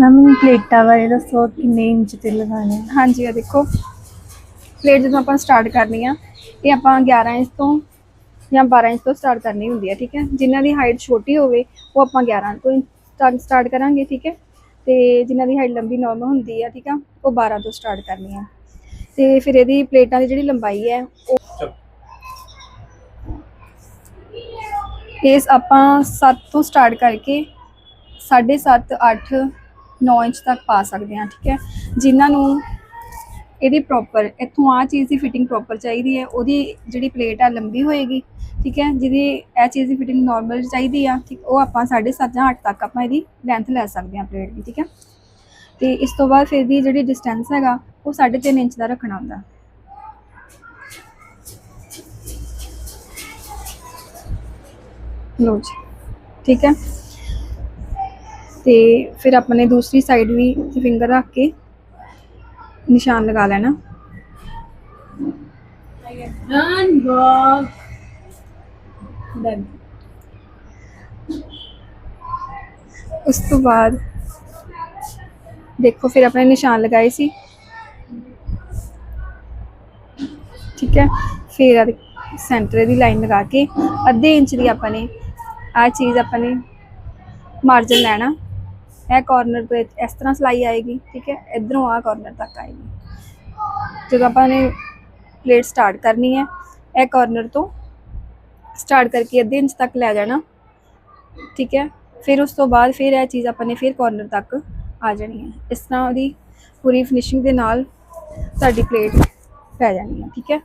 Ma'am ਪਲੇਟਾਂ ਬਾਰੇ ਦੱਸੋ ਕਿੰਨੇ ਇੰਚ ਤੇ ਲਗਾਣੇ ਆ? ਹਾਂਜੀ ਆ ਦੇਖੋ। ਪਲੇਟ ਜਦੋਂ ਆਪਾਂ ਸਟਾਰਟ ਕਰਨੀ ਆ, ਇਹ ਆਪਾਂ 11 ਇੰਚ ਤੋਂ ਜਾਂ 12 ਇੰਚ ਤੋਂ ਸਟਾਰਟ ਕਰਨੀ ਹੁੰਦੀ ਹੈ ਠੀਕ ਹੈ? ਜਿਨ੍ਹਾਂ ਦੀ ਹਾਈਟ ਛੋਟੀ ਹੋਵੇ, ਉਹ ਆਪਾਂ 11 ਤੋਂ ਸਟਾਰਟ ਕਰਾਂਗੇ, ਠੀਕ ਹੈ? ਤੇ ਜਿਨ੍ਹਾਂ ਦੀ ਹਾਈਟ ਲੰਬੀ ਨਾਰਮਲ ਹੁੰਦੀ ਆ, ਠੀਕ ਆ, ਉਹ 12 ਤੋਂ ਸਟਾਰਟ ਕਰਨੀ ਆ। ਤੇ ਫਿਰ ਇਹਦੀ ਪਲੇਟਾਂ ਦੀ ਜਿਹੜੀ ਲੰਬਾਈ ਹੈ, ਉਹ ਇਸ ਆਪਾਂ 7 ਤੋਂ ਸਟਾਰਟ ਕਰਕੇ 7.5 8 9 ਇੰਚ ਤੱਕ ਪਾ ਸਕਦੇ ਹਾਂ, ਠੀਕ ਹੈ। ਜਿਨ੍ਹਾਂ ਨੂੰ ਇਹਦੀ ਪ੍ਰੋਪਰ ਇੱਥੋਂ ਆ ਚੀਜ਼ ਦੀ ਫਿਟਿੰਗ ਪ੍ਰੋਪਰ ਚਾਹੀਦੀ ਹੈ, ਉਹਦੀ ਜਿਹੜੀ ਪਲੇਟ ਆ ਲੰਬੀ ਹੋਏਗੀ, ਠੀਕ ਹੈ। ਜਿਹਦੀ ਇਹ ਚੀਜ਼ ਦੀ ਫਿਟਿੰਗ ਨਾਰਮਲ ਚਾਹੀਦੀ ਆ, ਠੀਕ, ਉਹ ਆਪਾਂ 7.5 ਜਾਂ 8 ਤੱਕ ਆਪਾਂ ਇਹਦੀ ਲੈਂਥ ਲੈ ਸਕਦੇ ਹਾਂ ਪਲੇਟ ਦੀ, ਠੀਕ ਹੈ। ਤੇ ਇਸ ਤੋਂ ਬਾਅਦ ਫਿਰ ਦੀ ਜਿਹੜੀ ਡਿਸਟੈਂਸ ਹੈਗਾ, ਉਹ 3.5 ਇੰਚ ਦਾ ਰੱਖਣਾ ਹੁੰਦਾ। ਲੋ ਜੀ, ਠੀਕ ਹੈ। ਤੇ ਫਿਰ ਆਪਣੇ ਦੂਸਰੀ ਸਾਈਡ ਵੀ ਫਿੰਗਰ ਰੱਖ ਕੇ ਨਿਸ਼ਾਨ ਲਗਾ ਲੈਣਾ. ਉਸ ਤੋਂ ਬਾਅਦ ਦੇਖੋ ਫਿਰ ਆਪਣੇ ਨਿਸ਼ਾਨ ਲਗਾਏ ਸੀ। ਠੀਕ ਹੈ ਫਿਰ ਸੈਂਟਰ ਦੀ ਲਾਈਨ ਲਗਾ ਕੇ ਅੱਧੇ ਇੰਚ ਦੀ ਆਪਾਂ ਨੇ ਆ ਚੀਜ਼ ਆਪਾਂ ਨੇ ਮਾਰਜਨ ਲੈਣਾ। ਇਹ ਕਾਰਨਰ ਤੋਂ ਇਸ ਤਰ੍ਹਾਂ ਸਲਾਈ ਆਏਗੀ, ਠੀਕ ਹੈ? ਇਧਰੋਂ ਆ ਕਾਰਨਰ ਤੱਕ ਆਏਗੀ। ਜਦੋਂ ਆਪਾਂ ਨੇ ਪਲੇਟ ਸਟਾਰਟ ਕਰਨੀ ਹੈ, ਇਹ ਕਾਰਨਰ ਤੋਂ ਸਟਾਰਟ ਕਰਕੇ ਅੱਧੇ ਇੰਚ ਤੱਕ ਲੈ ਜਾਣਾ, ਠੀਕ ਹੈ? ਫਿਰ ਉਸ ਤੋਂ ਬਾਅਦ ਫਿਰ ਇਹ ਚੀਜ਼ ਆਪਾਂ ਨੇ ਫਿਰ ਕਾਰਨਰ ਤੱਕ ਆ ਜਾਣੀ ਹੈ। ਇਸ ਤਰ੍ਹਾਂ ਉਹਦੀ ਪੂਰੀ ਫਿਨਿਸ਼ਿੰਗ ਦੇ ਨਾਲ ਸਾਡੀ ਪਲੇਟ ਪੈ ਜਾਣੀ ਹੈ, ਠੀਕ ਹੈ?